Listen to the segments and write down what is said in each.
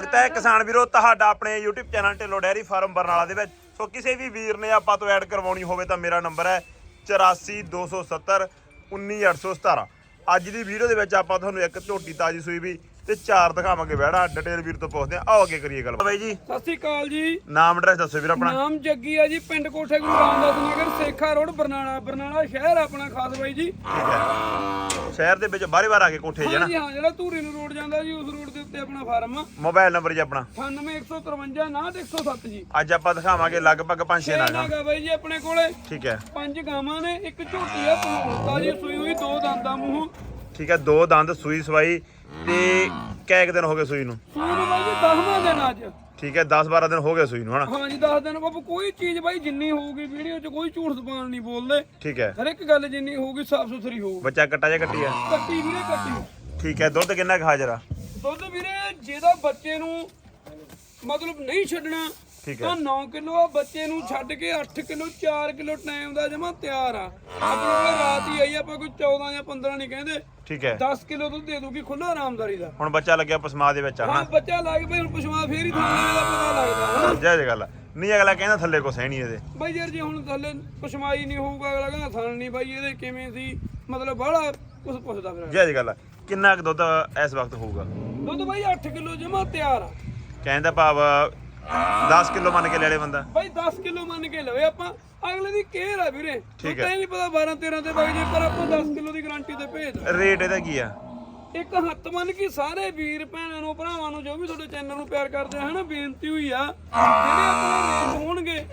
ਸਵਾਗਤ ਹੈ ਕਿਸਾਨ ਵੀਰੋ, ਤੁਹਾਡਾ ਆਪਣੇ YouTube channel Dhillon dairy farm Barnala ਦੇ ਵਿੱਚ। ਸੋ ਕਿਸੇ ਵੀ ਵੀਰ ਨੇ ਆਪਾਂ ਤੋਂ ਐਡ ਕਰਵਾਉਣੀ ਹੋਵੇ ਤਾਂ ਮੇਰਾ ਨੰਬਰ ਹੈ 8427 19817 ਅੱਜ ਦੀ ਵੀਡੀਓ ਦੇ ਵਿੱਚ ਆਪਾਂ ਤੁਹਾਨੂੰ ਇੱਕ ਝੋਟੀ ਤਾਜੀ ਸੂਈ ਵੀ ਤੇ ਚਾਰ ਦਿਖਾਵਾਂਗੇ ਵਹਿੜਾ ਡਿਟੇਲ ਵੀਰ ਤੋਂ ਪੁੱਛਦੇ ਆ ਆਓ ਅੱਗੇ ਕਰੀਏ ਗੱਲ। ਬਾਈ ਜੀ ਸਤਿ ਸ਼੍ਰੀ ਅਕਾਲ ਜੀ। ਨਾਮ ਐਡਰੈਸ ਦੱਸੋ ਵੀਰ ਆਪਣਾ। ਨਾਮ ਜੱਗੀ ਆ ਜੀ ਪਿੰਡ ਕੋਠੇ ਗੁਰੂ ਰਾਮਦਾਸ ਨਗਰ ਸੇਖਾ ਰੋਡ ਬਰਨਾਲਾ ਬਰਨਾਲਾ ਸ਼ਹਿਰ ਆਪਣਾ ਖਾਸ ਬਾਈ ਜੀ। ਸ਼ਹਿਰ ਦੇ ਵਿੱਚ ਬਾਰੇ ਬਾਰ ਆ ਕੇ ਕੋਠੇ ਜੀ ਨਾ? ਹਾਂਜੀ ਹਾਂ ਜਿਹੜਾ ਧੂਰੀ ਨੂੰ ਰੋਡ ਜਾਂਦਾ ਜੀ ਉਸ ਰੋਡ ਦੇ ਉੱਤੇ ਆਪਣਾ ਫਾਰਮ ਆ। ਮੋਬਾਈਲ ਨੰਬਰ ਜੀ ਆਪਣਾ। 98153 107 ਜੀ। ਅੱਜ ਆਪਾਂ ਦਿਖਾਵਾਂਗੇ ਲਗਭਗ 5-6 ਨਾਗਾ। ਨਾਗਾ ਬਾਈ ਜੀ ਆਪਣੇ ਕੋਲੇ। ਠੀਕ ਹੈ। ਪੰਜ ਗਾਵਾਂ ਨੇ ਇੱਕ ਝੋਟੀ ਆ ਪਲੂਣ ਜੀ ਸੂਈ ਹੋਈ ਦੋ ਦੰਦਾਂ ਮੂੰਹ। ਠੀਕ ਹੈ ਦੋ ਦੰਦ ਸੂਈ ਸਵਾਈ ਤੇ ਕੈ ਕੁ ਦਿਨ ਹੋ ਗਏ ਸੂਈ ਨੂੰ? ਸੂਈ ਨੂੰ ਬਾਈ ਜੀ 10ਵਾਂ ਦਿਨ ਅੱਜ। ਠੀਕ ਹੈ 10-12 ਦਿਨ ਹੋ ਗਏ ਸੂਈ ਨੂੰ ਹਨਾ? ਹਾਂਜੀ 10 ਦਿਨ ਬਾਬੂ ਕੋਈ ਚੀਜ਼ ਬਾਈ ਜਿੰਨੀ ਹੋਊਗੀ ਵੀਡੀਓ 'ਚ ਕੋਈ ਝੂਠ ਜ਼ਬਾਨ ਨਹੀਂ ਬੋਲਦੇ। ਠੀਕ ਹੈ। ਹਰ ਇੱਕ ਗੱਲ ਜਿੰਨੀ ਹੋਊਗੀ ਸਾਫ਼ ਸੁਥਰੀ ਹੋਊਗੀ। ਬੱਚਾ ਕੱਟਾ ਜਾਂ ਕੱਟੀ ਆ? ਕੱਟੀ ਵੀਰੇ ਕੱਟੀ। ਠੀਕ ਹੈ ਦੁੱਧ ਕਿੰਨਾ ਆ? ਦੁੱਧ ਵੀਰੇ ਜਿਹਦਾ ਬੱਚੇ ਨੂੰ ਮਤਲਬ ਨਹੀਂ ਛੱਡਣਾ ਠੀਕ ਹੈ। ਤਾਂ 9 ਕਿਲੋ ਆ ਬੱਚੇ ਨੂੰ ਛੱਡ ਕੇ 8 ਕਿਲੋ 4 ਕਿਲੋ ਟਾਈਮ ਦਾ ਜਮਾ ਤਿਆਰ ਆ। ਆਪਣੇ ਕੋਲ ਰਾਤ ਹੀ ਆਈ ਆਪਾਂ ਕੋਈ 14 ਜਾਂ 15 ਨਹੀਂ ਕਹਿੰਦੇ। ਠੀਕ ਹੈ। 10 ਕਿਲੋ ਦੁੱਧ ਦੇ ਦੂਗੀ ਖੁੱਲਾ ਆਰਾਮਦਾਰੀ ਦਾ। ਹੁਣ ਬੱਚਾ ਲੱਗਿਆ ਪਸਮਾ ਦੇ ਵਿੱਚ ਆ ਹਾਂ ਬੱਚਾ ਲੱਗ ਪਈ ਹੁਣ ਪਸ਼ੂਆ ਫੇਰ ਹੀ ਥਾਣੇ ਦਾ ਪਤਾ ਲੱਗਦਾ ਜੈ ਜੈ ਗੱਲ। ਨਹੀਂ ਅਗਲਾ ਕਹਿੰਦਾ ਥੱਲੇ ਕੋ ਸਹਿਣੀ ਇਹਦੇ। ਬਾਈ ਯਾਰ ਜੇ ਹੁਣ ਥੱਲੇ ਪਸ਼ਮਾਈ ਨਹੀਂ ਹੋਊਗਾ ਅਗਲਾ ਕਹਿੰਦਾ ਥਣ ਨਹੀਂ ਬਾਈ ਇਹਦੇ ਕਿਵੇਂ ਸੀ? ਮਤਲਬ ਬੜਾ ਕੁਝ ਪੁੱਛਦਾ ਫਿਰ। ਜੈ ਜੈ ਗੱਲ। ਕਿੰਨਾ ਕੁ ਦੁੱਧ ਇਸ ਵਕਤ ਹੋਊਗਾ? ਦੁੱਧ ਬਾਈ 8 ਕਿਲੋ ਜਮਾ ਤਿਆਰ ਆ। ਕਹਿੰਦਾ ਭਾਵ 10 ਕਿਲੋ ਮੰਨ ਕੇ ਲੈ ਲੈ ਬੰਦਾ। ਬਾਈ 10 ਕਿਲੋ ਮੰਨ ਕੇ ਲਵੇ ਆਪਾਂ। ਅਗਲੇ ਦੀ ਕੇਅਰ ਆ ਵੀਰੇ। ਠੀਕ ਹੀ। ਨਹੀਂ ਪਤਾ 12 13 ਤੇ ਵਗ ਜੇ ਪਰ ਆਪਾਂ 10 ਕਿਲੋ ਦੀ ਗਾਰੰਟੀ ਤੇ ਭੇਜ ਦਾਂਗੇ। ਰੇਟ ਇਹਦਾ ਕੀ ਆ? ਇੱਕ ਹੱਥ ਮੰਨ ਕੇ ਸਾਰੇ ਵੀਰ ਭੈਣਾਂ ਨੂੰ ਭਰਾਵਾਂ ਨੂੰ ਜੋ ਵੀ ਤੁਹਾਡੇ ਚੈਨਲ ਨੂੰ ਪਿਆਰ ਕਰਦੇ ਆ ਹਨਾ ਬੇਨਤੀ ਹੋਈ ਆ ਜਿਹੜੇ ਆਪਣੇ ਰੇਟ ਹੋਣਗੇ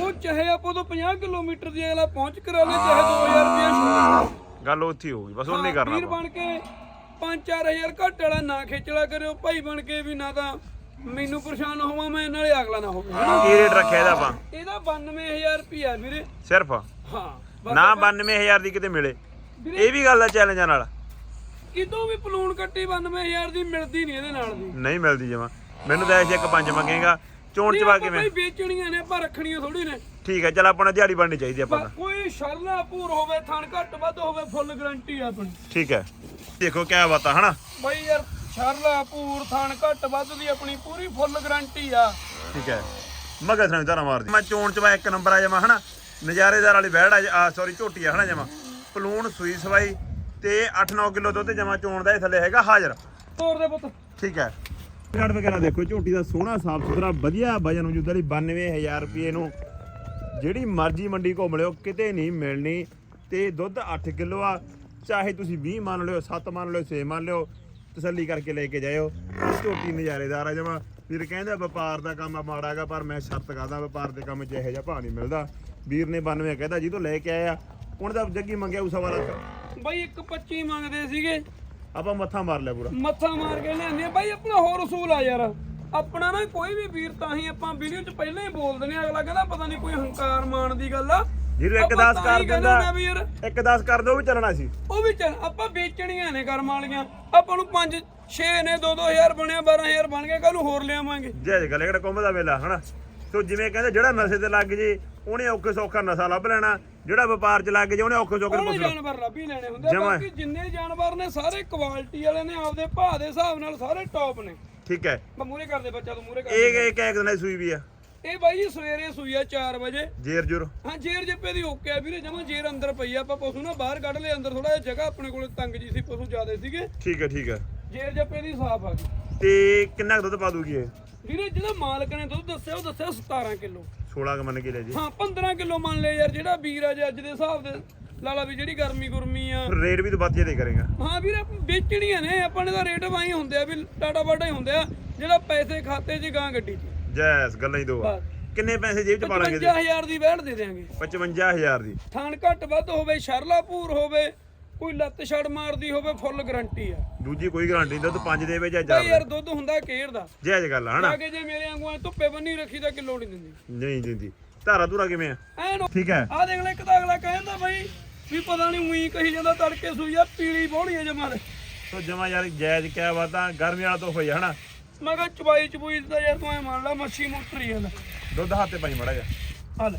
ਉਹ ਚਾਹੇ ਆਪਾਂ ਤੋਂ 50 ਕਿਲੋਮੀਟਰ ਦੀ ਅਗਲਾ ਪਹੁੰਚ ਕਰਾ ਲੇ ਚਾਹੇ 2000 ਰੁਪਏ ਛੋੜ ਗੱਲ ਉੱਥੇ ਹੀ ਹੋਊਗੀ ਬਸ ਉਹ ਨਹੀਂ ਕਰਨਾ ਵੀਰ ਆਪਾਂ। ਬਣ ਕੇ 5-4000 ਘੱਟ ਵਾਲਾ ਨਾ ਖੇਚਲਾ ਕਰਿਓ ਭਾਈ ਬਣ ਕੇ ਵੀ ਨਾ ਤਾਂ ਮੈਨੂੰ ਪਰੇਸ਼ਾਨ ਹੋਵਾਂ ਮੈਂ ਨਾਲੇ ਅਗਲਾ ਨਾ ਹੋਵੇ। ਕੀ ਰੇਟ ਰੱਖਿਆ ਇਹਦਾ ਆਪਾਂ? ਇਹਦਾ 92000 ਰੁਪਿਆ ਵੀਰੇ। ਸਿਰਫ? ਹਾਂ ਨਾ 92000 ਦੀ ਕਿਤੇ ਮਿਲੇ। ਇਹ ਵੀ ਗੱਲ ਆ ਚੈਲੰਜਾਂ ਨਾਲ। ਕਿਤੋਂ ਵੀ ਪਲੂਣ ਕੱਟੀ 92000 ਦੀ ਮਿਲਦੀ ਨਹੀਂ ਇਹਦੇ ਨਾਲ ਦੀ। ਨਹੀਂ ਮਿਲਦੀ ਜਮਾ। ਮੈਨੂੰ ਤਾਂ ਐਸੇ ਇੱਕ ਪੰਜ ਮੰਗੇਗਾ। ਚੋਣ ਚਵਾ ਕਿਵੇਂ ਭਾਈ ਵੇਚਣੀਆਂ ਨੇ ਆਪਾਂ ਰੱਖਣੀਆਂ ਥੋੜੀ ਨੇ। ਠੀਕ ਹੈ ਚਲ ਆਪਣਾ ਦਿਹਾੜੀ ਬਣਨੀ ਚਾਹੀਦੀ ਆਪਾਂ ਤਾਂ। ਕੋਈ ਸ਼ਰਲਾ ਭੂਰ ਹੋਵੇ ਥਣ ਘੱਟ ਵੱਧ ਹੋਵੇ ਫੁੱਲ ਗਾਰੰਟੀ ਆ ਆਪਣੀ। ਠੀਕ ਹੈ ਦੇਖੋ ਕਿਆ ਬਾਤ ਆ ਹਨਾ? ਬਾਈ ਯਾਰ ਸ਼ਰਲਾ ਥਣ ਘੱਟ ਵੱਧ ਦੀ ਆਪਣੀ ਪੂਰੀ ਫੁੱਲ ਗਾਰੰਟੀ ਆ। ਠੀਕ ਹੈ। ਮਗਰ ਸਾਨੂੰ ਧਾਰਾ ਮਾਰਦੀ। ਮੈਂ ਚੋਣ ਚਵਾ ਇੱਕ ਨੰਬਰ ਆ ਜਾਵਾਂ ਹਨਾ? ਨਜ਼ਾਰੇਦਾਰ ਵਾਲੀ ਬਹਿੜ ਆ ਸੌਰੀ ਝੋਟੀ ਆ ਹਨਾ ਜਮਾ? ਪਲੂਣ ਸੂਈ ਸਵਾਈ ਤੇ 8-9 ਕਿਲੋ ਦੁੱਧ ਜਮਾ ਚੋਣ ਦਾ ਇਹ ਥੱਲੇ ਹੈਗਾ ਹਾਜ਼ਰ। ਤੋਰ ਦੇ ਪੁੱਤ। ਠੀਕ ਹੈ। ਕਾਰਡ ਵਗੈਰਾ ਦੇਖੋ ਝੋਟੀ ਦਾ ਸੋਹਣਾ ਸਾਫ਼ ਸੁਥਰਾ ਵਧੀਆ ਵਜਨ ਵਜੂਦ ਵਾਲੀ 92000 ਰੁਪਏ ਨੂੰ। ਜਿਹੜੀ ਮਰਜ਼ੀ ਮੰਡੀ ਘੁੰਮ ਲਿਓ ਕਿਤੇ ਨਹੀਂ ਮਿਲਣੀ। ਤੇ ਦੁੱਧ 8 ਕਿਲੋ ਆ ਚਾਹੇ ਤੁਸੀਂ 20 ਮੰਨ ਲਿਓ 7 ਮੰਨ ਲਿਓ 6 ਮੰਨ ਲਿਓ ਤਸੱਲੀ ਕਰਕੇ ਲੈ ਕੇ ਜਾਇਓ। ਝੋਟੀ ਨਜ਼ਾਰੇਦਾਰ ਆ ਜਮਾ। ਵੀਰ ਕਹਿੰਦਾ ਵਪਾਰ ਦਾ ਕੰਮ ਆ ਮਾੜਾ ਗਾ ਪਰ ਮੈਂ ਸ਼ਰਤ ਕਰਦਾ ਵਪਾਰ ਦੇ ਕੰਮ 'ਚ ਇਹੋ ਜਿਹਾ ਭਾਅ ਨਹੀਂ ਮਿਲਦਾ। ਵੀਰ ਨੇ 92 ਕਹਿੰਦਾ ਜਿਹਦੋਂ ਲੈ ਕੇ ਆਇਆ। ਹੁਣ ਦਾ ਜੱਗੀ ਮੰਗਿਆ ਉਸਾ ਵਾਲਾ ਬਾਈ ਇੱਕ 25 ਮੰਗਦੇ ਸੀਗੇ। ਆਪਾਂ ਮੱਥਾ ਮਾਰ ਲਿਆ ਪੂਰਾ। ਮੱਥਾ ਮਾਰ ਕੇ ਲਿਆਂਦੇ। ਬਾਈ ਆਪਣਾ ਹੋਰ ਅਸੂਲ ਆ ਯਾਰ। ਆਪਣਾ ਨਾ ਕੋਈ ਵੀ ਵੀਰ ਤਾਂ ਹੀ ਆਪਾਂ ਵੀਡੀਓ 'ਚ ਪਹਿਲਾਂ ਹੀ ਬੋਲ ਦਿੰਦੇ ਅਗਲਾ ਕਹਿੰਦਾ ਪਤਾ ਨਹੀਂ ਕੋਈ ਹੰਕਾਰ ਮਾਣ ਦੀ ਗੱਲ ਆ। ਜਿਹਨੂੰ ਇੱਕ ਆਪਾਂ 10 ਤਾਂ ਕਰ ਹੀ ਕਹਿੰਦੇ ਦਿੰਦਾ ਹੁੰਦੇ ਆ ਵੀ ਯਾਰ। ਇੱਕ 10 ਕਰ ਦੋ ਵੀ ਚੱਲਣਾ ਸੀ। ਉਹ ਵੀ ਚੱਲ ਆਪਾਂ ਵੇਚਣੀਆਂ ਨੇ ਕਰਮ ਵਾਲੀਆਂ। ਆਪਾਂ ਨੂੰ 5 6 ਨੇ 2-2000 ਬਣਿਆ 12000 ਬਣ ਗਿਆ ਕੱਲ ਨੂੰ ਹੋਰ ਲਿਆਵਾਂਗੇ। ਜੈ ਜੈ ਗੱਲ ਕਿਹੜਾ ਕੁੰਭ ਦਾ ਵੇਲਾ ਹਨਾ? ਸੋ ਜਿਵੇਂ ਕਹਿੰਦੇ ਜਿਹੜਾ ਨਸ਼ੇ ਤੇ ਲੱਗ ਜੇ ਉਹਨੇ ਔਖੇ ਸੌਖਾ ਨਸ਼ਾ ਲੱਭ ਲੈਣਾ। ਜਿਹੜਾ ਵਪਾਰ 'ਚ ਲੱਗ ਜੇ ਉਹਨੇ ਔਖੇ ਸੌਖੇ ਉਹਨੇ ਪੁੱਛਣਾ ਜਾਨਵਰ ਲੱਭ ਹੀ ਲੈਣੇ ਹੁੰਦੇ ਆ। ਜਮਾਂ। ਬਾਕੀ ਜਿੰਨੇ ਜਾਨਵਰ ਨੇ ਸਾਰੇ ਕੁਆਲਿਟੀ ਵਾਲੇ ਨੇ ਆਪਦੇ ਭਾਅ ਦੇ ਹਿਸਾਬ ਨਾਲ ਸਾਰੇ ਟੌਪ ਨੇ। ਠੀਕ ਹੈ। ਮੈਂ ਮੂਰੇ ਕਰਦੇ ਬੱਚਾ ਤੂੰ ਮੂਰੇ ਕਰ ਇਹ ਇਹ ਕਹਿ ਦਿੰਦਾ ਸੂਈ ਵੀ ਆ। ਇਹ ਬਾਈ ਜੀ ਸਵੇਰੇ ਸੂਈ ਆ 4 ਵਜੇ। ਜੇਰ ਜੁਰ। ਹਾਂ ਜੇਰ ਜੱਪੇ ਦੀ ਓਕੇ ਆ ਵੀਰੇ ਜਮਾ ਜੇਰ ਅੰਦਰ ਪਈ ਆ। ਆਪਾਂ ਪਸ਼ੂ ਨਾ ਬਾਹਰ ਕੱਢ ਲਏ ਅੰਦਰ ਥੋੜਾ ਜਿਹਾ ਜਗ੍ਹਾ ਆਪਣੇ ਕੋਲ ਤੰਗ ਜੀ ਸੀ ਪਸ਼ੂ ਜ਼ਿਆਦੇ ਸੀਗੇ। ਠੀਕ ਹੈ ਠੀਕ ਹੈ ਜੇਰ ਜੱਪੇ ਦੀ ਸਾਫ਼ ਆ ਗਈ। ਤੇ ਕਿੰਨਾ ਕੁ ਦੁੱਧ ਪਾ ਦੂਗੀ ਇਹ? ਵੀਰੇ ਜਿਹੜਾ ਮਾਲਕ ਨੇ ਦੁੱਧ ਦੱਸਿਆ ਉਹ ਦੱਸਿਆ 17 ਕਿਲੋ। 16 ਕ ਮੰਨ ਕੇ ਲੈ ਜੀ। ਹਾਂ 15 ਕਿਲੋ ਮੰਨ ਲੈ ਯਾਰ ਜਿਹੜਾ ਵੀਰ ਆ ਜੇ ਅੱਜ ਦੇ ਹਿਸਾਬ ਦੇ ਲਾਲਾ ਵੀ ਜਿਹੜੀ ਗਰਮੀ ਗੁਰਮੀ ਆ। ਫਿਰ ਰੇਟ ਵੀ ਤਾਂ ਬਾਤੀਆ ਦੇ ਕਰੇਗਾ। ਹਾਂ ਵੀਰੇ ਵੇਚਣੀਆਂ ਨੇ ਆਪਾਂ ਨੇ ਤਾਂ ਰੇਟ ਵਾਈ ਹੁੰਦੇ ਆ ਵੀ ਟਾਟਾ ਬਾਟਾ ਹੀ ਹੁੰਦੇ ਆ ਜਿਹੜਾ ਪੈਸੇ ਖਾਤੇ 'ਚ ਗਾਂ ਗੱਡੀ 'ਚ। ਜੈਸ ਗੱਲਾਂ ਹੀ ਦੋ ਆ। ਬਸ। ਕਿੰਨੇ ਪੈਸੇ ਜੇਬ 'ਚ ਪਾ ਲਾਂਗੇ ਇਹਦੇ? 55000 ਦੀ ਵੈਟ ਦੇ ਦੇਾਂਗੇ 55000 ਦੀ। ਥਾਣ ਘੱਟ ਵੱਧ ਹੋਵੇ ਸ਼ਰਲਾ ਭੂਰ ਹੋਵੇ ਕੋਈ ਲੱਤ ਛੜ ਮਾਰਦੀ ਹੋਵੇ ਫੁੱਲ ਗਾਰੰਟੀ ਆ। ਦੂਜੀ ਕੋਈ ਗਾਰੰਟੀ ਨਹੀਂ ਦੁੱਧ 5 ਦੇਵੇ ਜਾਂ ਬਈ 4 ਯਾਰ ਦੁੱਧ ਹੁੰਦਾ ਕੇਰ ਦਾ। ਜੈ ਜੈ ਗੱਲ ਆ, ਹਨਾ? ਅੱਗੇ ਜੇ ਮੇਰੇ ਵਾਂਗੂ ਐਂ ਧੁੱਪੇ ਬੰਨੀ ਰੱਖੀ ਤਾਂ ਕਿਲੋ ਨਹੀਂ ਦਿੰਦੀ। ਨਹੀਂ ਦਿੰਦੀ। ਧਾਰਾ ਧੂਰਾ ਕਿਵੇਂ ਆ? ਐਨ ਠੀਕ ਹੈ। ਆ ਦੇਖ ਲੈ ਇੱਕ ਤਾਂ ਅਗਲਾ ਕਹਿੰਦਾ ਬਈ ਵੀ ਪਤਾ ਨਹੀਂ ਉਹੀ ਕਹੀ ਜਾਂਦਾ ਤੜਕੇ ਸੂਈ ਆ ਪੀਲੀ ਬੋਹਣੀ ਆ ਸੋ ਜਮਾ ਯਾਰ ਜਾਇਜ਼ ਕਿਆ ਬਾਤਾਂ ਗਰਮੀ ਵਾਲਾ ਤੋਂ ਹੋਈ ਹਨਾ? ਮੈਂ ਕਿਹਾ ਚਬਾਈ ਚਬੂਈ ਦਾ ਯਾਰ ਤੂੰ ਐ ਮੰਨ ਲਾ ਮੱਛੀ ਮੋਟਰੀ ਆ ਲੈ। ਦੁੱਧ ਹੱਥੇ ਪਾਈ ਮੜਾ ਜਾ ਆ ਲੈ।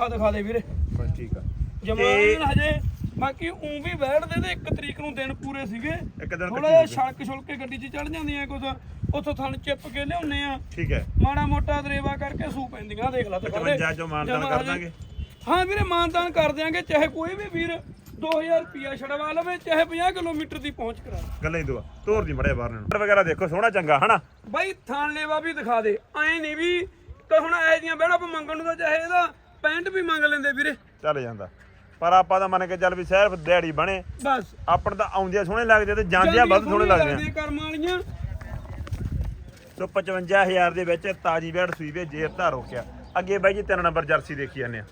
ਆ ਦਿਖਾ ਦੇ ਵੀਰੇ। ਬਸ ਠੀਕ ਆ। ਜਮਾਨ ਹਜੇ ਬਾਕੀ ਉਂ ਵੀ ਬੈਠਦੇ ਤੇ ਇੱਕ ਤਰੀਕ ਨੂੰ ਦਿਨ ਪੂਰੇ ਸੀਗੇ। ਇੱਕ ਦਿਨ ਥੋੜਾ ਜਿਹਾ ਛਲਕ ਛੁਲਕ ਕੇ ਗੱਡੀ 'ਚ ਚੜ ਜਾਂਦੀਆਂ ਕੁਝ ਉੱਥੋਂ ਥਣ ਚਿੱਪ ਕੇ ਲਿਆਉਨੇ ਆ। ਠੀਕ ਹੈ। ਮਾੜਾ ਮੋਟਾ ਦਰੇਵਾ ਕਰਕੇ ਸੂ ਪੈਂਦੀਆਂ ਦੇਖ ਲਾ ਤੇ 55 ਚੋਂ ਮਾਨਦਾਨ ਕਰ ਦਾਂਗੇ। ਹਾਂ ਵੀਰੇ ਮਾਨਦਾਨ ਕਰ ਦਿਆਂਗੇ ਚਾਹੇ ਕੋਈ ਵੀ ਵੀਰ 2000 ਰੁਪਿਆ ਛੜਵਾ ਲਵੇ ਚਾਹੇ 50 ਕਿਲੋਮੀਟਰ ਦੀ ਪਹੁੰਚ ਕਰਾ। ਗੱਲਾਂ ਹੀ ਦੁਆ ਤੋਰ ਦੀ ਮੜਿਆ ਬਾਹਰ ਨੂੰ। ਵਗੈਰਾ ਦੇਖੋ ਸੋਹਣਾ ਚੰਗਾ ਹਨਾ? ਬਾਈ ਥਾਣ ਲੈਵਾ ਵੀ ਦਿਖਾ ਦੇ। ਐ ਨਹੀਂ ਵੀ ਤਾਂ ਹੁਣ ਐ ਦੀਆਂ ਬਹਿਣਾ ਆਪਾਂ ਮੰਗਣ ਨੂੰ ਤਾਂ ਚਾਹੇ ਇਹਦਾ ਪੈਂਟ ਵੀ ਮੰਗ ਲੈਂਦੇ ਵੀਰੇ। ਚੱਲ ਜਾਂਦਾ। ਪਰ ਆਪਾਂ ਤਾਂ ਮੰਨ ਕੇ ਚੱਲ ਵੀ ਸਿਰਫ ਦਿਹਾੜੀ ਬਣੇ। ਬਸ। ਆਪਣ ਤਾਂ ਆਉਂਦੀਆਂ ਸੋਹਣੇ ਲੱਗਦੇ ਤੇ ਜਾਂਦੀਆਂ ਵੱਧ ਸੋਹਣੇ ਲੱਗਦੇ ਆ ਕਰਮ ਵਾਲੀਆਂ। ਸੋ 55000 ਦੇ ਵਿੱਚ ਤਾਜੀ ਬੈੜ ਸੂਈ ਵੇ ਜੇਰ ਧਾ ਰੋਕਿਆ। ਅੱਗੇ ਬਾਈ ਜੀ ਤਿੰਨ ਨੰਬਰ ਜਰਸੀ ਦੇਖੀ ਜਾਂਦੇ ਆ।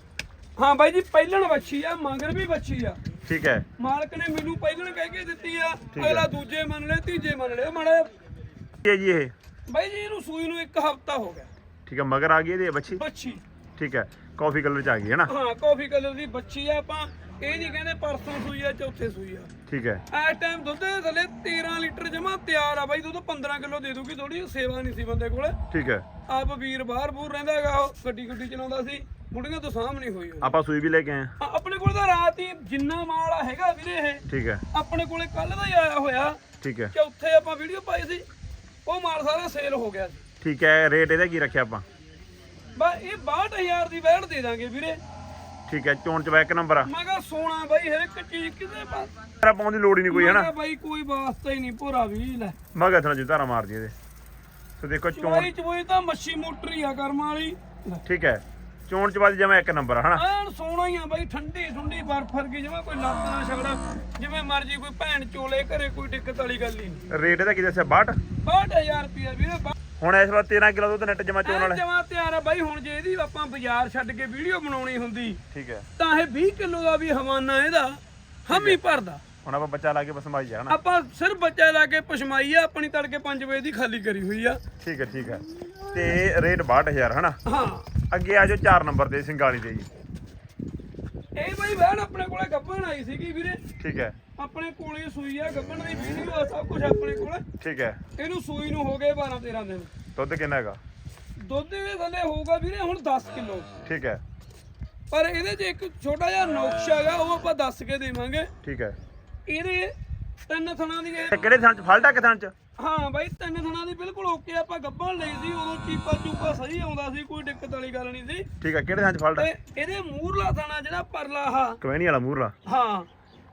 ਹਾਂ ਬਾਈ ਜੀ ਪਹਿਲਣ ਵੱਛੀ ਆ ਮੰਗਰ ਵੀ ਵੱਛੀ ਆ। ਠੀਕ ਹੈ। ਮਾਲਕ ਨੇ ਮੈਨੂੰ ਪਹਿਲਣ ਕਹਿ ਕੇ ਦਿੱਤੀ ਆ ਹੈ। ਅਗਲਾ ਦੂਜੇ ਮੰਨ ਲੈ ਤੀਜੇ ਮੰਨ ਲੈ ਮਾੜਾ ਜਿਹਾ- ਕੀ ਹੈ ਜੀ ਇਹ? ਬਾਈ ਜੀ ਇਹਨੂੰ ਸੂਈ ਨੂੰ ਇੱਕ ਹਫਤਾ ਹੋ ਗਿਆ। ਠੀਕ ਹੈ ਮਗਰ ਆ ਗਈ ਇਹਦੀ ਬੱਚੀ? ਵੱਛੀ ਠੀਕ ਹੈ ਕਾਫੀ ਕਲਰ ਚ ਆ ਗਈ ਹੈ ਨਾ ਹਾਂ ਕਾਫੀ ਕਲਰ ਦੀ ਬੱਚੀ ਆ ਆਪਾਂ ਇਹ ਨਹੀਂ ਕਹਿੰਦੇ ਪਰਸੋਂ ਸੂਈ ਆ ਚੌਥੇ ਸੂਈ ਆ। ਠੀਕ ਹੈ। ਇਸ ਟਾਈਮ ਦੁੱਧ ਦੇ ਥੱਲੇ 13 ਲੀਟਰ ਜਮਾ ਤਿਆਰ ਆ ਬਾਈ ਦੁੱਧ 15 ਕਿਲੋ ਦੇ ਦੂਗੀ ਥੋੜੀ ਸੇਵਾ ਨਹੀਂ ਸੀ ਬੰਦੇ ਕੋਲੇ। ਠੀਕ ਹੈ। ਆਪ ਵੀਰ ਬਾਹਰ ਬੂਰ ਰਹਿੰਦਾ ਹੈਗਾ ਉਹ ਗੱਡੀ ਗੱਡੀ ਚਲਾਉਂਦਾ ਸੀ। ਬੁੜੀਆਂ ਤੋਂ ਸਾਹਮਣੇ ਹੋਈ ਹੋਈ ਆਪਾਂ ਸੂਈ ਵੀ ਲੈ ਕੇ ਆਏ ਹਾਂ। ਆਪਣੇ ਕੋਲ ਤਾਂ ਰਾਤ ਹੀ ਜਿੰਨਾ ਮਾਲ ਆ ਹੈਗਾ ਵੀਰੇ ਇਹ। ਠੀਕ ਹੈ। ਆਪਣੇ ਕੋਲੇ ਕੱਲ ਦਾ ਹੀ ਆਇਆ ਹੋਇਆ। ਠੀਕ ਹੈ। ਚੌਥੇ ਆਪਾਂ ਵੀਡੀਓ ਪਾਈ ਸੀ। ਉਹ ਮਾਲ ਸਾਰਾ ਸੇਲ ਹੋ ਗਿਆ ਸੀ। ਠੀਕ ਹੈ ਰੇਟ ਇਹਦਾ ਕੀ ਰੱਖਿਆ ਆਪਾਂ? ਬਾ ਇਹ 62000 ਦੀ ਵੈਟ ਦੇ ਦਾਂਗੇ ਵੀਰੇ। ਠੀਕ ਹੈ ਚੋਣ ਚ ਵਾ ਇੱਕ ਨੰਬਰ ਆ। ਮੈਂ ਕਿਹਾ ਸੋਨਾ ਬਾਈ ਹਰ ਇੱਕ ਚੀਜ਼ ਕਿਸੇ ਪਾਸ ਤੇਰਾ ਪਾਉਣ ਦੀ ਲੋੜ ਹੀ ਨਹੀਂ ਕੋਈ ਹੈ ਮੈਂ ਨਾ ਕਿਹਾ ਬਾਈ ਕੋਈ ਵਾਸਤਾ ਹੀ ਨਹੀਂ ਭੋਰਾ ਵੀ ਲੈ। ਮਗਾ ਥਣਾ ਜੀ ਧਾਰਾ ਮਾਰ ਦੀ ਇਹਦੇ। ਸੋ ਦੇਖੋ ਚੋਣ ਚੋਈ ਚੋਈ ਤਾਂ ਮੱਛੀ ਮੋਟਰੀ ਆ ਕਰਮਾਂ ਵਾਲੀ। ਲੈ। ਠੀਕ ਹੈ। ਚੋਣ ਚ ਬਾਅਦ ਜਮਾ ਇੱਕ ਨੰਬਰ ਹਨਾ? ਐਨ ਸੋਹਣਾ ਹੀ ਆ ਬਾਈ ਠੰਡੀ ਠੰਡੀ ਬਰਫ ਵਰਗੀ ਜਿਵੇਂ ਕੋਈ ਲੱਤ ਨਾ ਜਿਵੇਂ ਮਰਜ਼ੀ ਕੋਈ ਭੈਣ ਚੋਲੇ ਘਰੇ ਕੋਈ ਦਿੱਕਤ ਵਾਲੀ ਗੱਲ ਹੀ ਨਹੀਂ। ਰੇਟ ਇਹਦਾ ਕੀ ਦੱਸਿਆ? 62 62000 ਰੁਪਏ ਵੀਰੇ ਬਾ- ਹੁਣ ਇਸ ਵਾਰ 13 ਕਿਲੋ ਦੁੱਧ ਨੈਟ ਜਮਾ ਚੋਣ ਐਨ ਵਾਲਾ। ਜਮਾ ਤਿਆਰ ਆ ਬਾਈ ਹੁਣ ਜੇ ਇਹਦੀ ਆਪਾਂ ਬਾਜ਼ਾਰ ਛੱਡ ਕੇ ਵੀਡੀਓ ਬਣਾਉਣੀ ਹੁੰਦੀ ਠੀਕ ਹੈ। ਤਾਂ ਇਹ 20 ਕਿਲੋ ਦਾ ਵੀ ਹਵਾਨਾ ਇਹਦਾ ਹਮ ਹੀ ਭਰਦਾ। ਹੁਣ ਆਪਾਂ ਬੱਚਾ ਲਾ ਕੇ ਬਸਮਾਈ ਜਾ ਹਨਾ? ਆਪਾਂ ਸਿਰਫ ਬੱਚਾ ਲਾ ਕੇ ਪਸ਼ਮਾਈ ਆ ਆਪਣੀ ਤੜਕੇ 5 ਵਜੇ ਦੀ ਖਾਲੀ ਕਰੀ ਹੋਈ ਆ। ਠੀਕ ਹੈ ਠੀਕ ਹੈ। ਤੇ ਰੇਟ 62000 ਹਨਾ? ਹਾਂ। ਅੱਗੇ ਆ ਜਾਓ 4 ਨੰਬਰ ਤੇ ਸਿੰਗਾਲੀ ਤੇ ਜੀ। ਇਹ ਬਾਈ ਵੈਣ ਆਪਣੇ ਕੋਲੇ ਗੱਭਣ ਆਈ ਸੀਗੀ ਵੀਰੇ। ਠੀਕ ਹੈ। ਆਪਣੇ ਕੋਲੇ ਸੂਈ ਆ ਗੱਭਣ ਦੀ ਵੀਡੀਓ ਆ ਸਭ ਕੁਝ ਆਪਣੇ ਕੋਲੇ। ਠੀਕ ਹੈ। ਇਹਨੂੰ ਸੂਈ ਨੂੰ ਹੋ ਗਏ 12 13 ਦਿਨ। ਦੁੱਧ ਕਿੰਨਾ ਹੈਗਾ? ਦੁੱਧ ਦੇ ਥੱਲੇ ਹੋਊਗਾ ਵੀਰੇ ਹੁਣ 10 ਕਿਲੋ। ਠੀਕ ਹੈ। ਪਰ ਇਹਦੇ 'ਚ ਇੱਕ ਛੋਟਾ ਜਿਹਾ ਨੁਕਸ਼ਾ ਹੈਗਾ ਉਹ ਆਪਾਂ ਦੱਸ ਕੇ ਦੇਵਾਂਗੇ। ਠੀਕ ਹੈ। ਇਹਦੇ ਤਿੰਨ ਥਣਾ ਦੀ ਇਹ- ਕਿਹੜੇ ਥਾਂ ਚ? ਫਲਟਾ ਕਿ ਥਾਂ ਚ? ਹਾਂ ਬਾਈ ਤਿੰਨ ਥਣਾ ਦੀ ਬਿਲਕੁਲ ਓਕੇ ਆਪਾਂ ਗੱਭਣ ਲਈ ਸੀ ਉਦੋਂ ਚੀਪਾ ਚੂਪਾ ਸਹੀ ਆਉਂਦਾ ਸੀ ਕੋਈ ਦਿੱਕਤ ਵਾਲੀ ਗੱਲ ਨਹੀਂ ਸੀ। ਠੀਕ ਹੈ ਕਿਹੜੇ ਥਾਂ ਚ ਫਲਟਾ ਤੇ ਇਹਦੇ ਮੂਰਲਾ ਥਣਾ ਜਿਹੜਾ ਪਰਲਾ ਆਹ ਕਵੈਣੀ ਵਾਲਾ ਮੂਹਰਲਾ? ਹਾਂ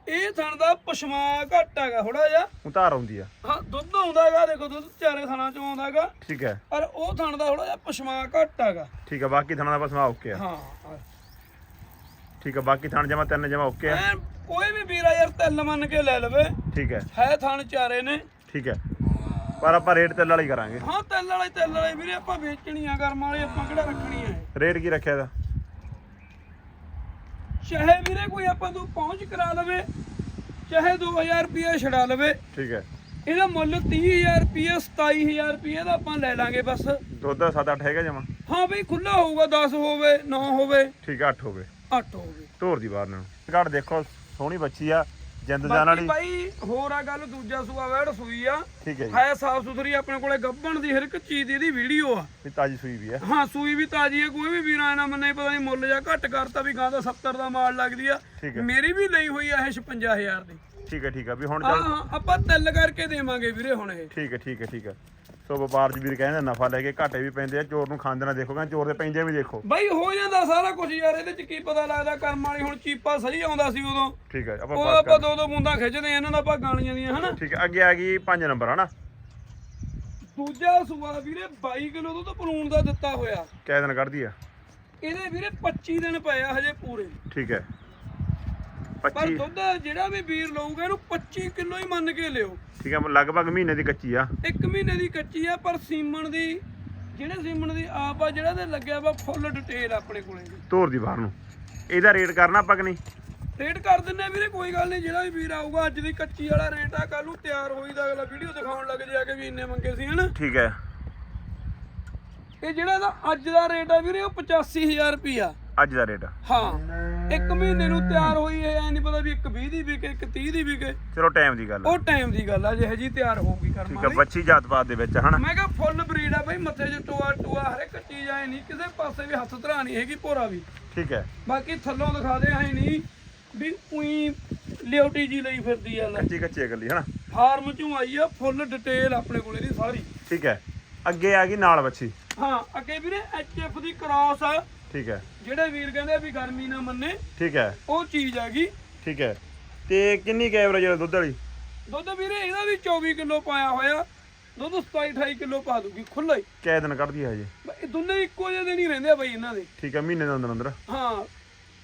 ਇਹ ਥਣ ਦਾ ਪਸ਼ਮਾ ਘੱਟ ਹੈਗਾ ਥੋੜਾ ਜਿਹਾ। ਉਤਾਰ ਆਉਂਦੀ ਆ। ਹਾਂ ਦੁੱਧ ਆਉਂਦਾਗਾ ਦੇਖੋ ਦੁੱਧ ਚਾਰੇ ਥਣਾ ਚੋਂ ਆਉਂਦਾਗਾ। ਠੀਕ ਹੈ ਪਰ ਉਹ ਥਣ ਦਾ ਥੋੜਾ ਜਿਹਾ ਪਸ਼ਮਾ ਘੱਟ ਹੈਗਾ। ਠੀਕ ਹੈ ਬਾਕੀ ਥਾਣਾ ਦਾ ਬਸਮਾ ਓਕੇ ਆ। ਹਾਂ ਠੀਕ ਹੈ ਬਾਕੀ ਥਾਣ ਜਮਾ ਤਿੰਨ ਜਮਾ ਓਕੇ ਆ। ਕੋਈ ਵੀ ਵੀਰਾ ਯਾਰ ਤਿਲ ਮੰਨ ਕੇ ਲੈ ਲਵੇ। ਠੀਕ ਹੈ ਹੈ ਥਣ ਚਾਰੇ ਨੇ। ਠੀਕ ਹੈ ਪਰ ਆਪਾਂ ਰੇਟ ਤੇ ਵਾਲੀ ਕਰਾਂਗੇ। ਹਾਂ ਤਿਲ ਵਾਲੇ ਤਿਲ ਵਾਲੇ ਵੀਰੇ ਆਪਾਂ ਵੇਚਣੀਆਂ ਕਰਮ ਵਾਲੇ ਆਪਾਂ ਕਿਹੜਾ ਰੱਖਣੀ ਹੈ? ਰੇਟ ਕੀ ਰੱਖਿਆ ਇਹਦਾ? ਚਾਹੇ ਵੀਰੇ ਕੋਈ ਆਪਾਂ ਤੋਂ ਪਹੁੰਚ ਕਰਾ ਲਵੇ ਚਾਹੇ 2000 ਰੁਪਏ ਛਡਾ ਲਵੇ। ਠੀਕ ਹੈ। ਇਹਦਾ ਮੁੱਲ 30000 ਰੁਪਏ 27000 ਰੁਪਏ ਦਾ ਆਪਾਂ ਲੈ ਲਾਂਗੇ ਬਸ। ਦੁੱਧ 7-8 ਹੈਗਾ ਜਮਾ? ਹਾਂ ਬਈ ਖੁੱਲਾ ਹੋਊਗਾ 10 ਹੋਵੇ 9 ਹੋਵੇ। ਠੀਕ ਹੈ 8 ਹੋਵੇ। 8 ਹੋਵੇ। ਢੋਰ ਦੀ ਬਾਹਰ ਨੂੰ ਘੜ ਦੇਖੋ ਸੋਹਣੀ ਬੱਚੀ ਆ। ਜਿੰਦ ਜਾਨ ਬਾਕੀ ਵਾਲੀ। ਬਾਈ ਹੋਰ ਆ ਗੱਲ ਦੂਜਾ ਸੂਆ ਵੈੜ ਸੂਈ ਆ। ਠੀਕ ਹੈ ਜੀ। ਹੈ ਸਾਫ਼ ਸੁਥਰੀ ਆਪਣੇ ਕੋਲੇ ਗੱਭਣ ਦੀ ਹਰ ਇੱਕ ਚੀਜ਼ ਦੀ ਇਹਦੀ ਵੀਡੀਓ ਆ। ਵੀ ਤਾਜੀ ਸੂਈ ਵੀ ਆ। ਹਾਂ ਸੂਈ ਵੀ ਤਾਜੀ ਹੈ ਕੋਈ ਵੀ ਵੀਰ ਆਣਾ ਮੰਨੇ ਪਤਾ ਨਹੀਂ ਮੁੱਲ ਜਾਂ ਘੱਟ ਕਰਤਾ ਵੀ ਗਾਂ ਦਾ 70 ਦਾ ਮਾਲ ਲੱਗਦੀ ਆ। ਠੀਕ ਹੈ। ਮੇਰੀ ਵੀ ਲਈ ਹੋਈ ਆ ਇਹ 55000 ਦੀ। ਠੀਕ ਹੈ ਠੀਕ ਹੈ। ਵੀ ਹੁਣ ਹਾਂ ਚੱਲ ਹਾਂ ਆਪਾਂ ਤਿਲ ਕਰਕੇ ਦੇਵਾਂਗੇ ਵੀਰੇ ਹੁਣ ਇਹ। ਠੀਕ ਹੈ ਠੀਕ ਹੈ ਠੀਕ ਹੈ। ਸੋ ਵਪਾਰ ਚ ਵੀਰ ਕਹਿੰਦੇ ਨਫਾ ਲੈ ਕੇ ਘਾਟੇ ਵੀ ਪੈਂਦੇ ਆ ਚੋਰ ਨੂੰ ਖਾਂਦੇ ਨਾ ਦੇਖੋ ਕਹਿੰਦੇ ਚੋਰ ਦੇ ਪੈਂਦੇ ਵੀ ਦੇਖੋ। ਬਾਈ ਹੋ ਜਾਂਦਾ ਸਾਰਾ ਕੁਝ ਯਾਰ ਇਹਦੇ ਚ ਕੀ ਪਤਾ ਲੱਗਦਾ ਕਰਮ ਵਾਲੀ ਹੁਣ ਚੀਪਾ ਸਹੀ ਆਉਂਦਾ ਸੀ ਉਦੋਂ। ਠੀਕ ਹੈ ਆਪਾਂ ਉਹ ਪਾਸ ਆਪਾਂ ਕਰ ਦੋ ਦੋ ਬੂੰਦਾਂ ਖਿੱਚਦੇ ਆ, ਇਹਨਾਂ ਦਾ ਭਾਗਾਂ ਵਾਲੀਆਂ ਦੀਆਂ ਹਨਾ? ਠੀਕ ਹੈ ਅੱਗੇ ਆ ਗਈ 5 ਨੰਬਰ ਹਨਾ? ਦੂਜਾ ਸੂਆ ਵੀਰੇ 22 ਕਿਲੋ ਦੁੱਧ ਪਲੂਣ ਦਾ ਦਿੱਤਾ ਹੋਇਆ। ਕਿਹ ਦਿਨ ਕੱਢਦੀ ਆ। ਇਹਦੇ ਵੀਰੇ 25 ਦਿਨ ਪਏ ਆ ਹਜੇ ਪੂਰੇ। ਠੀਕ ਹੈ। ਪਰ 25 ਦੁੱਧ ਜਿਹੜਾ ਵੀ ਵੀਰ ਲਊਗਾ ਇਹਨੂੰ 25 ਕਿਲੋ ਹੀ ਮੰਨ ਕੇ ਲਿਓ। ਠੀਕ ਹੈ ਲਗਭਗ ਮਹੀਨੇ ਦੀ ਕੱਚੀ ਆ। ਇੱਕ ਮਹੀਨੇ ਦੀ ਕੱਚੀ ਆ ਪਰ ਸੀਮਣ ਦੀ ਜਿਹੜੇ ਸੀਮਣ ਦੀ ਆਪ ਆ ਜਿਹੜਾ ਤੇ ਲੱਗਿਆ ਵਾ ਫੁੱਲ ਡਿਟੇਲ ਆਪਣੇ ਕੋਲੇ ਦੀ। ਧੋਰ ਦੀ ਬਾਹਰ ਨੂੰ। ਇਹਦਾ ਰੇਟ ਕਰਨਾ ਆਪਾਂ ਕਿ ਨਹੀਂ? ਰੇਟ ਕਰ ਦਿੰਨੇ ਵੀਰੇ ਕੋਈ ਗੱਲ ਨਹੀਂ ਜਿਹੜਾ ਵੀ ਵੀਰ ਆਊਗਾ ਅੱਜ ਦੀ ਕੱਚੀ ਵਾਲਾ ਰੇਟ ਆ ਕੱਲ ਨੂੰ ਤਿਆਰ ਹੋਈ ਦਾ ਅਗਲਾ ਵੀਡੀਓ ਦਿਖਾਉਣ ਲੱਗ ਜਾ ਕੇ ਵੀ ਇੰਨੇ ਮੰਗੇ ਸੀ ਹਨਾ? ਠੀਕ ਹੈ। ਇਹ ਜਿਹੜਾ ਇਹਦਾ ਅੱਜ ਦਾ ਰੇਟ ਆ ਵੀਰੇ ਉਹ 85000 ਰੁਪਿਆ ਅੱਜ ਦਾ ਰੇਟ ਹਾਂ ਇੱਕ ਮਹੀਨੇ ਨੂੰ ਤਿਆਰ ਹੋਈ ਇਹ ਐ ਨਹੀਂ ਪਤਾ ਵੀ ਇੱਕ 20 ਦੀ ਵਿਕੇ ਇੱਕ 30 ਦੀ ਵਿਕੇ। ਚਲੋ ਟਾਈਮ ਦੀ ਗੱਲ ਆ। ਉਹ ਟਾਈਮ ਦੀ ਗੱਲ ਆ ਜਿਹੇ ਜੀ ਤਿਆਰ ਹੋਊਗੀ ਕਰਮ ਠੀਕ ਵਾਲੀ। ਬੱਚੀ ਜਾਤਪਾਤ ਦੇ ਵਿੱਚ ਹਨਾ? ਮੈਂ ਕਿਹਾ ਫੁੱਲ ਬਰੀਡ ਆ ਬਈ ਮੱਥੇ 'ਚ ਟੋਆ ਟੋਆ ਹਰ ਇੱਕ ਚੀਜ਼ ਆਏ ਨਹੀਂ ਕਿਸੇ ਪਾਸੇ ਵੀ ਹੱਥ ਧਰਾ ਨਹੀਂ ਹੈਗੀ ਭੋਰਾ ਵੀ। ਠੀਕ ਹੈ। ਬਾਕੀ ਥੱਲੋਂ ਦਿਖਾ ਦੇ ਐ ਨਹੀਂ ਵੀ ਉਹੀ ਲਿਓਟੀ ਜੀ ਲਈ ਫਿਰਦੀ ਆ। ਲੈ ਕੱਚੀ ਕੱਚੀ ਗੱਲੀ ਹਨਾ? ਫਾਰਮ ਚੋਂ ਆਈ ਆ ਫੁੱਲ ਡਿਟੇਲ ਆਪਣੇ ਕੋਲੇ ਦੀ ਸਾਰੀ। ਠੀਕ ਹੈ। ਅੱਗੇ ਆ ਗਈ ਨਾਲ ਬੱਚੀ ਹਾਂ ਅੱਗੇ ਵੀਰੇ ਐਚਐਫ ਦੀ ਕ੍ਰਾਸ ਆ। ਠੀਕ ਹੈ। ਜਿਹੜੇ ਵੀਰ ਕਹਿੰਦੇ ਵੀ ਗਰਮੀ ਨਾ ਮੰਨੇ ਠੀਕ ਹੈ। ਉਹ ਚੀਜ਼ ਹੈਗੀ। ਠੀਕ ਹੈ। ਤੇ ਕਿੰਨੀ ਕੁ ਐਵਰੇਜ ਹੈ ਦੁੱਧ ਵਾਲੀ? ਦੁੱਧ ਵੀਰੇ ਇਹਦਾ ਵੀ 24 ਕਿਲੋ ਪਾਇਆ ਹੋਇਆ। ਦੁੱਧ 27 28 ਕਿਲੋ ਪਾ ਦੂਗੀ ਖੁੱਲਾ ਹੀ। ਕਿਹ ਦਿਨ ਕੱਢਦੀ ਹੈ ਹਜੇ? ਇਹ ਦੋਨੇ ਇੱਕੋ ਜਿਹੇ ਦਿਨ ਹੀ ਰਹਿੰਦੇ ਆ ਬਈ ਇਹਨਾਂ ਦੇ। ਠੀਕ ਹੈ ਮਹੀਨੇ ਦੇ ਅੰਦਰ ਅੰਦਰ। ਹਾਂ।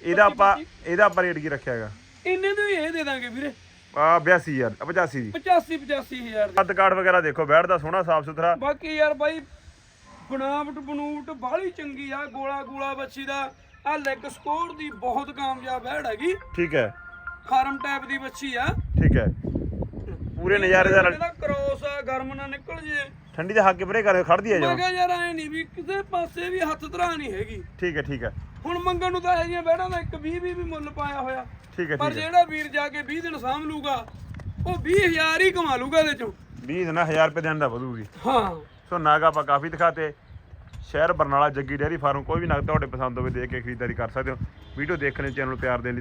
ਇਹਦਾ ਆਪਾਂ ਇਹਦਾ ਆਪਾਂ ਰੇਟ ਕੀ ਰੱਖਿਆ ਹੈਗਾ? ਇੰਨੇ ਦੇ ਵੀ ਇਹ ਦੇ ਦਾਂਗੇ ਵੀਰੇ। ਆ 82000 85 ਦੀ। 85 85 ਹਜ਼ਾਰ ਦੇ। ਕੱਦ ਕਾਠ ਵਗੈਰਾ ਦੇਖੋ ਬੈਠ ਦਾ ਸੋਹਣਾ ਸਾਫ਼ ਸੁਥਰਾ ਬਾਕੀ ਯਾਰ ਬਾਈ ਬਣਾਵਟ ਬਨੂਟ ਬਾਹਲੀ ਚੰਗੀ ਆ ਗੋਲਾ ਗੋਲਾ ਬੱਚੀ ਦਾ। ਆ ਲੈਗ ਸਕੋਰ ਦੀ ਬਹੁਤ ਕਾਮਯਾਬ ਹੈੜ ਹੈਗੀ। ਠੀਕ ਹੈ। ਫਾਰਮ ਟਾਈਪ ਦੀ ਬੱਚੀ ਆ। ਠੀਕ ਹੈ। ਪੂਰੇ ਵਾਲੀ ਇਹਦਾ ਕ੍ਰੋਸ ਆ ਗਰਮ ਨਾ ਨਿਕਲ ਜੇ। ਠੰਡੀ ਦੇ ਹੱਕ ਪਰੇ ਕਰ ਖੜਦੀ ਮੈਂ ਜੋ ਕਿਹਾ ਯਾਰ ਐ ਨਹੀਂ ਵੀ ਕਿਸੇ ਪਾਸੇ ਵੀ ਹੱਥ ਧਰਾ ਨਹੀਂ ਹੈਗੀ। ਠੀਕ ਹੈ ਠੀਕ ਹੈ। ਹੁਣ ਮੰਗਣ ਨੂੰ ਤਾਂ ਇਹ ਜਿਹੀਆਂ ਬੈੜਾਂ ਦਾ ਇੱਕ 20 20 ਵੀ ਮੁੱਲ ਪਾਇਆ ਹੋਇਆ। ਠੀਕ ਹੈ ਪਰ ਜਿਹੜਾ ਵੀਰ ਜਾ ਕੇ 20 ਦਿਨ ਸਾਂਭ ਲੂਗਾ ਉਹ 20000 ਹੀ ਕਮਾ ਲੂਗਾ ਇਹਦੇ ਚੋਂ। 20 ਦਿਨਾਂ 1000 ਰੁਪਏ ਦੇਣ ਦਾ ਵਧੂਗੀ। ਹਾਂ। ਸੋ ਨਾਗ ਆਪਾਂ ਕਾਫੀ ਦਿਖਾਤੇ। ਸ਼ਹਿਰ ਬਰਨਾਲਾ ਜੱਗੀ ਡੇਅਰੀ ਫਾਰਮ, ਕੋਈ ਵੀ ਨਾਗ ਤੁਹਾਡੇ ਪਸੰਦ ਹੋਵੇ ਦੇਖ ਕੇ ਖਰੀਦਦਾਰੀ ਕਰ ਸਕਦੇ ਹੋ। ਵੀਡੀਓ ਦੇਖਣ ਚੈਨਲ ਨੂੰ ਪਿਆਰ ਦੇਣ